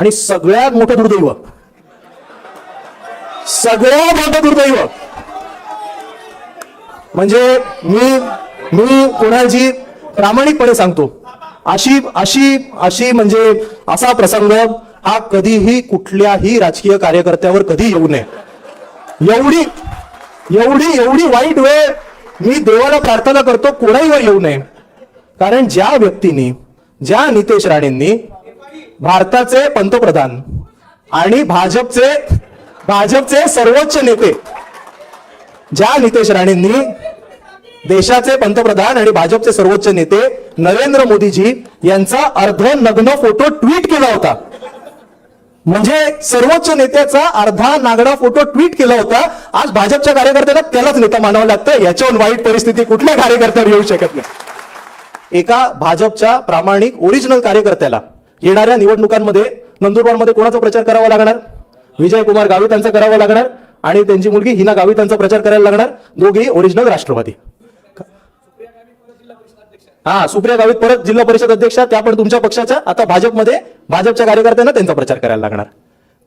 आणि सगळ्यात मोठं दुर्दैव. सगळ्यात मोठं दुर्दैव. म्हणजे मी मी कोणाची प्रामाणिकपणे सांगतो. अशी अशी अशी म्हणजे असा प्रसंग हा कधीही कुठल्याही राजकीय कार्यकर्त्यावर कधी येऊ नये. एवढी एवढी एवढी वाईट वेळ मी देवाला प्रार्थना करतो कोणाहीवर येऊ नये. कारण ज्या व्यक्तींनी ज्या नितेश राणेंनी भारताचे पंतप्रधान आणि भाजपचे भाजपचे सर्वोच्च नेते ज्या नितेश राणेंनी देशाचे पंतप्रधान आणि भाजपचे सर्वोच्च नेते नरेंद्र मोदीजी यांचा अर्ध नग्न फोटो ट्विट केला होता. म्हणजे सर्वोच्च नेत्याचा अर्धा नागडा फोटो ट्विट केला होता. आज भाजपच्या कार्यकर्त्यांना त्यालाच नेता मानावं लागतं. याच्याहून वाईट परिस्थिती कुठल्या कार्यकर्त्यावर येऊ शकत नाही. एका भाजपच्या प्रामाणिक ओरिजिनल कार्यकर्त्याला येणाऱ्या निवडणुकांमध्ये नंदुरबारमध्ये कोणाचा प्रचार करावा लागणार? विजय कुमार गावित यांचा करावा लागणार आणि त्यांची मुलगी हिना गावित यांचा प्रचार करायला लागणार? दोघेही ओरिजिनल राष्ट्रवादी. हा सुप्रिया गावित परत जिल्हा परिषद अध्यक्षा त्या पण तुमच्या पक्षाच्या. आता भाजपमध्ये भाजपच्या कार्यकर्त्यांना त्यांचा प्रचार करायला लागणार.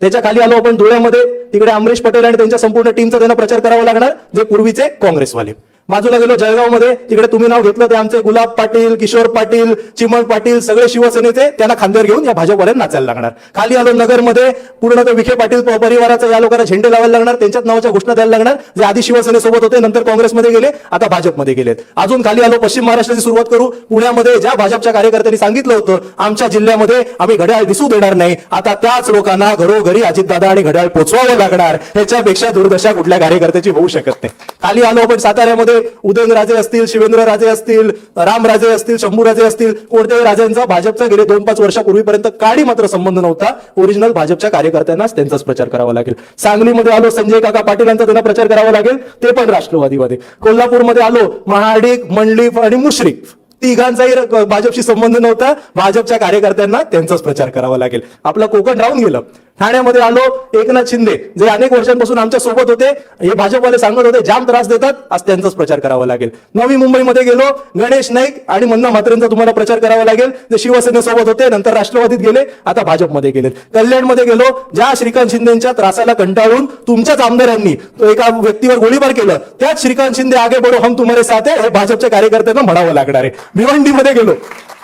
त्याच्याखाली आलो आपण धुळ्यामध्ये. तिकडे अमरीश पटेल आणि त्यांच्या संपूर्ण टीमचा त्यांना प्रचार करावा लागणार जे पूर्वीचे काँग्रेसवाले. बाजूला गेलो जळगावमध्ये. तिकडे तुम्ही नाव घेतलं ते आमचे गुलाब पाटील किशोर पाटील चिमण पाटील सगळे शिवसेनेचे त्यांना खांद्यावर घेऊन या भाजपवाल्यांना नाचायला लागणार. खाली आलो नगरमध्ये पूर्ण तो विखे पाटील परिवाराचा या लोकांना झेंडे लावायला लागणार त्यांच्याच नावाच्या घोषणा द्यायला लागणार जे आधी शिवसेनेसोबत होते नंतर काँग्रेसमध्ये गेले आता भाजपमध्ये गेलेत. अजून खाली आलो पश्चिम महाराष्ट्राची सुरुवात करू. पुण्यामध्ये ज्या भाजपच्या कार्यकर्त्यांनी सांगितलं होतं आमच्या जिल्ह्यामध्ये आम्ही घड्याळ दिसू देणार नाही. आता त्याच लोकांना घरोघरी अजितदादा आणि घड्याळ पोचवावं लागणार. ह्याच्यापेक्षा दुर्दशा कुठल्या कार्यकर्त्याची होऊ शकत नाही. खाली आलो आपण साताऱ्यामध्ये. उदयनराजे असतील शिवेंद्र राजे असतील रामराजे असतील शंभूराजे असतील कोणत्याही राजांचा भाजपचा गेले दोन पाच वर्षापूर्वीपर्यंत काडी मात्र संबंध नव्हता. ओरिजिनल भाजपच्या कार्यकर्त्यांनाच त्यांचाच प्रचार करावा लागेल. सांगलीमध्ये आलो संजय काका पाटील यांचा त्यांना प्रचार करावा लागेल ते पण राष्ट्रवादीमध्ये. कोल्हापूरमध्ये आलो महाडिक मंडलिक आणि मुश्रीफ तिघांचाही भाजपशी संबंध नव्हता. भाजपच्या कार्यकर्त्यांना त्यांचाच प्रचार करावा लागेल. आपलं कोकण राहून गेलं. ठाण्यामध्ये आलो एकनाथ शिंदे जे अनेक वर्षांपासून आमच्यासोबत होते हे भाजपवाले सांगत होते जाम त्रास देतात आज त्यांचाच प्रचार करावा लागेल. नवी मुंबईमध्ये गेलो गणेश नाईक आणि मन्ना म्हात्रेंचा तुम्हाला प्रचार करावा लागेल जे शिवसेनेसोबत होते नंतर राष्ट्रवादीत गेले आता भाजपमध्ये गेले कल्याणमध्ये गेलो ज्या श्रीकांत शिंदेच्या त्रासाला कंटाळून तुमच्याच आमदारांनी तो एका व्यक्तीवर गोळीबार केलं त्याच श्रीकांत शिंदे आगे बडो हम तुम्हारे साथ हे भाजपच्या कार्यकर्त्यांना म्हणावं लागणार आहे. भिवंडीमध्ये गेलो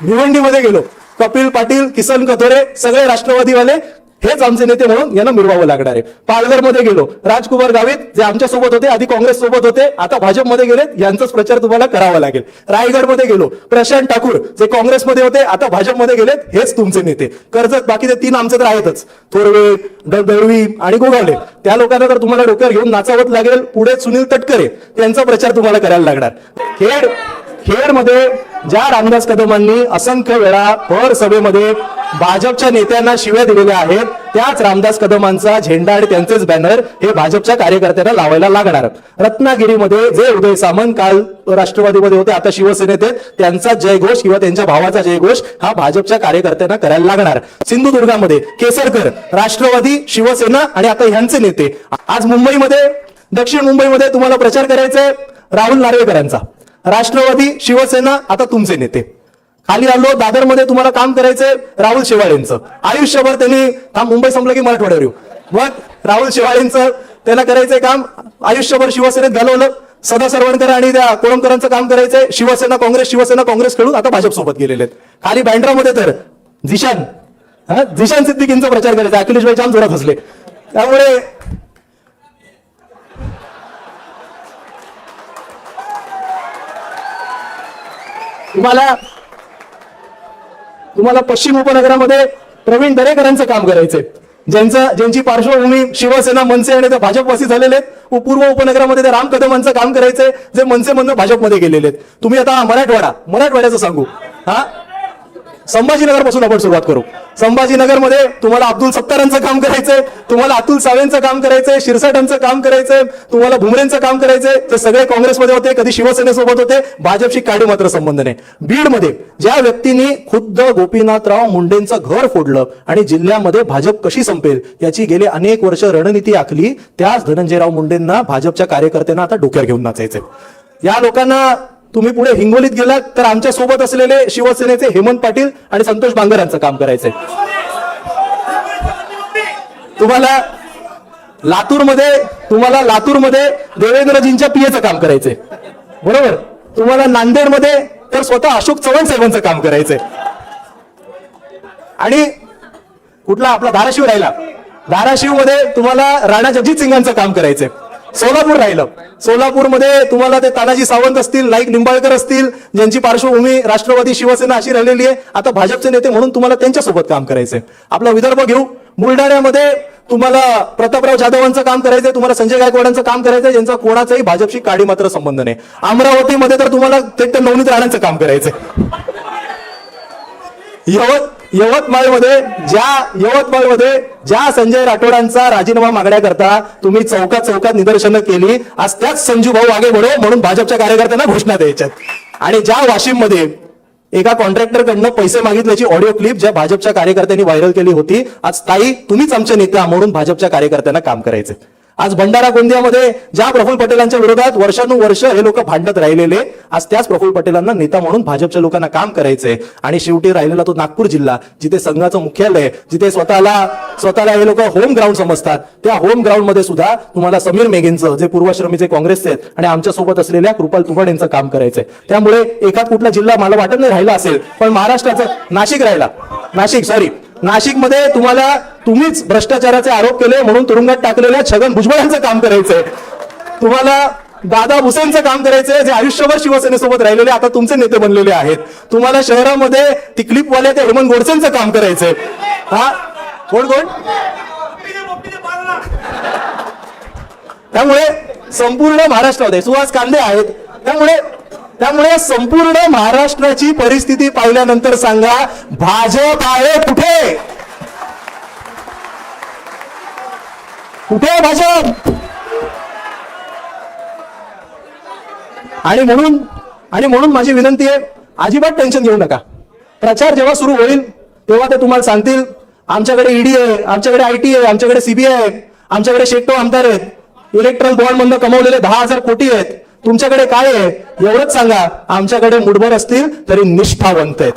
भिवंडीमध्ये गेलो. कपिल पाटील किसन कथोरे सगळे राष्ट्रवादीवाले हेच आमचे नेते म्हणून यांना मिरवावं लागणार आहे. पालघरमध्ये गेलो. राजकुमार गावित जे आमच्यासोबत होते आधी काँग्रेस सोबत होते आता भाजपमध्ये गेलेत यांचाच प्रचार तुम्हाला करावा लागेल. रायगडमध्ये गेलो. प्रशांत ठाकूर जे काँग्रेसमध्ये होते आता भाजपमध्ये गेलेत हेच तुमचे नेते. कर्जत बाकीचे तीन आमचे तर आहेतच थोरवे दळवी आणि गोगावले त्या लोकांना तर तुम्हाला डोक्यावर घेऊन नाचावत लागेल. पुढे सुनील तटकरे त्यांचा प्रचार तुम्हाला करायला लागणार. खेड खेडमध्ये ज्या रामदास कदमांनी असंख्य वेळा भर सभेमध्ये भाजपच्या नेत्यांना शिव्या दिलेल्या आहेत त्याच रामदास कदमांचा झेंडा आणि त्यांचेच बॅनर हे भाजपच्या कार्यकर्त्यांना लावायला लागणार. रत्नागिरीमध्ये जे उदय सामंत काल राष्ट्रवादीमध्ये होते आता शिवसेनेत त्यांचा जयघोष किंवा त्यांच्या भावाचा जयघोष हा भाजपच्या कार्यकर्त्यांना करायला लागणार. सिंधुदुर्गामध्ये केसरकर राष्ट्रवादी शिवसेना आणि आता ह्यांचे नेते. आज मुंबईमध्ये दक्षिण मुंबईमध्ये तुम्हाला प्रचार करायचा आहे राहुल नार्वेकरांचा राष्ट्रवादी शिवसेना आता तुमचे नेते. खाली आलो दादरमध्ये तुम्हाला काम करायचंय राहुल शेवाळेंचं. आयुष्यभर त्यांनी काम मुंबई संपलं की मराठवाड्यावर येऊ. मग राहुल शेवाळेंचं त्यांना करायचंय काम आयुष्यभर शिवसेनेत घालवलं. सदा सरवणकर आणि त्या कोळंबकरांचं काम करायचंय. शिवसेना काँग्रेस शिवसेना काँग्रेस खेळून आता भाजप सोबत गेलेले आहेत. खाली बँड्रामध्ये तर जिशान हा जिशान सिद्दीकींचा प्रचार करायचा. अखिलेश भाई जाम जोरात हसले. त्यामुळे तुम्हाला तुम्हाला पश्चिम उपनगरामध्ये प्रवीण दरेकरांचं काम करायचंय. ज्यांचं ज्यांची पार्श्वभूमी शिवसेना मनसे आणि ते भाजपवासी झालेले आहेत पूर्व उपनगरामध्ये ते राम कदमांचं काम करायचंय जे मनसे म्हणून भाजपमध्ये गेलेले आहेत. तुम्ही आता मराठवाडा मराठवाड्याचं सांगू. हा? संभाजीनगरपासून आपण सुरुवात करू. संभाजीनगरमध्ये तुम्हाला अब्दुल सत्तारांचं काम करायचंय तुम्हाला अतुल सावेंचं काम करायचंय शिरसाटांचं काम करायचंय तुम्हाला भुमरेंचं काम करायचंय. ते सगळे काँग्रेसमध्ये होते कधी शिवसेनेसोबत होते. भाजपशी काडी मात्र संबंध नाही. बीडमध्ये ज्या व्यक्तींनी खुद्द गोपीनाथराव मुंडेंचं घर फोडलं आणि जिल्ह्यामध्ये भाजप कशी संपेल याची गेले अनेक वर्ष रणनीती आखली त्याच धनंजयराव मुंडेंना भाजपच्या कार्यकर्त्यांना आता डोक्यावर घेऊन नाचायचंय. या लोकांना तुम्ही पुढे हिंगोलीत गेलात तर आमच्यासोबत असलेले शिवसेनेचे हेमंत पाटील आणि संतोष बांगर यांचं काम करायचंय. तुम्हाला लातूरमध्ये तुम्हाला लातूरमध्ये देवेंद्रजींच्या पीएचं काम करायचंय. बरोबर? तुम्हाला नांदेडमध्ये तर स्वतः अशोक चव्हाण साहेबांचं काम करायचंय. आणि कुठला आपला धाराशिव राहिला. धाराशिवमध्ये तुम्हाला राणा जगजित सिंगांचं काम करायचंय. सोलापूर राहिलं. सोलापूरमध्ये तुम्हाला ते तानाजी सावंत असतील नाईक निंबाळकर असतील ज्यांची पार्श्वभूमी राष्ट्रवादी शिवसेना अशी राहिलेली आहे आता भाजपचे नेते म्हणून तुम्हाला त्यांच्यासोबत काम करायचंय. आपला विदर्भ घेऊ. बुलढाण्यामध्ये तुम्हाला प्रतापराव जाधवांचं काम करायचंय तुम्हाला संजय गायकवाडांचं काम करायचंय ज्यांचा कोणाचाही भाजपशी काडी मात्र संबंध नाही. अमरावतीमध्ये तर तुम्हाला थेट नवनीत राणांचं काम करायचंय. यवत यवतमाळमध्ये ज्या यवतमाळमध्ये ज्या संजय राठोडांचा राजीनामा मागण्या करता तुम्ही चौकात चौकात निदर्शनं केली आज त्याच संजू भाऊ आगे बढो म्हणून भाजपच्या कार्यकर्त्यांना घोषणा द्यायच्यात. आणि ज्या वाशिममध्ये एका कॉन्ट्रॅक्टर कडनं पैसे मागितल्याची ऑडिओ क्लिप ज्या भाजपच्या कार्यकर्त्यांनी व्हायरल केली होती आज ताई तुम्हीच आमचे नेता म्हणून भाजपच्या कार्यकर्त्यांना काम करायचे. आज भंडारा गोंदियामध्ये ज्या प्रफुल्ल पटेलांच्या विरोधात वर्षानुवर्ष हे लोक भांडत राहिलेले आज त्याच प्रफुल्ल पटेलांना नेता म्हणून भाजपच्या लोकांना काम करायचंय. आणि शेवटी राहिलेला तो नागपूर जिल्हा जिथे संघाचं मुख्यालय जिथे स्वतःला स्वतःला हे लोक होम ग्राउंड समजतात. त्या होम ग्राउंडमध्ये सुद्धा तुम्हाला समीर मेघेंचं जे पूर्वाश्रमीचे काँग्रेसचे आहेत आणि आमच्यासोबत असलेल्या कृपाल तुपड यांचं काम करायचंय. त्यामुळे एखाद कुठला जिल्हा मला वाटत नाही राहिला असेल पण महाराष्ट्राचं नाशिक राहिला. नाशिक सॉरी नाशिकमध्ये तुम्हाला तुम्हीच भ्रष्टाचाराचे आरोप केले म्हणून तुरुंगात टाकलेल्या छगन भुजबळ यांचं काम करायचंय. तुम्हाला दादा भुसेनचं काम करायचंय जे आयुष्यभर शिवसेनेसोबत राहिलेले आता तुमचे नेते बनलेले आहेत. तुम्हाला शहरामध्ये ती ते त्या हेमंत गोडसेंचं काम करायचंय. हा? कोण कोण? त्यामुळे संपूर्ण महाराष्ट्रामध्ये सुहास कांदे आहेत. त्यामुळे त्यामुळे संपूर्ण महाराष्ट्राची परिस्थिती पाहिल्यानंतर सांगा भाजप आहे कुठे? कुठे आहे भाजप? आणि म्हणून आणि म्हणून माझी विनंती आहे अजिबात टेन्शन घेऊ नका. प्रचार जेव्हा सुरू होईल तेव्हा ते तुम्हाला सांगतील आमच्याकडे ईडी आहे आमच्याकडे आयटी आहे आमच्याकडे सीबीआय आहे आमच्याकडे शेकटो आमदार आहेत. इलेक्ट्रॉन बॉन्ड मधनं कमवलेले दहा हजार कोटी आहेत. तुमच्याकडे काय आहे? एवढंच सांगा. आमच्याकडे मुठभर असतील तरी निष्ठावंत आहेत.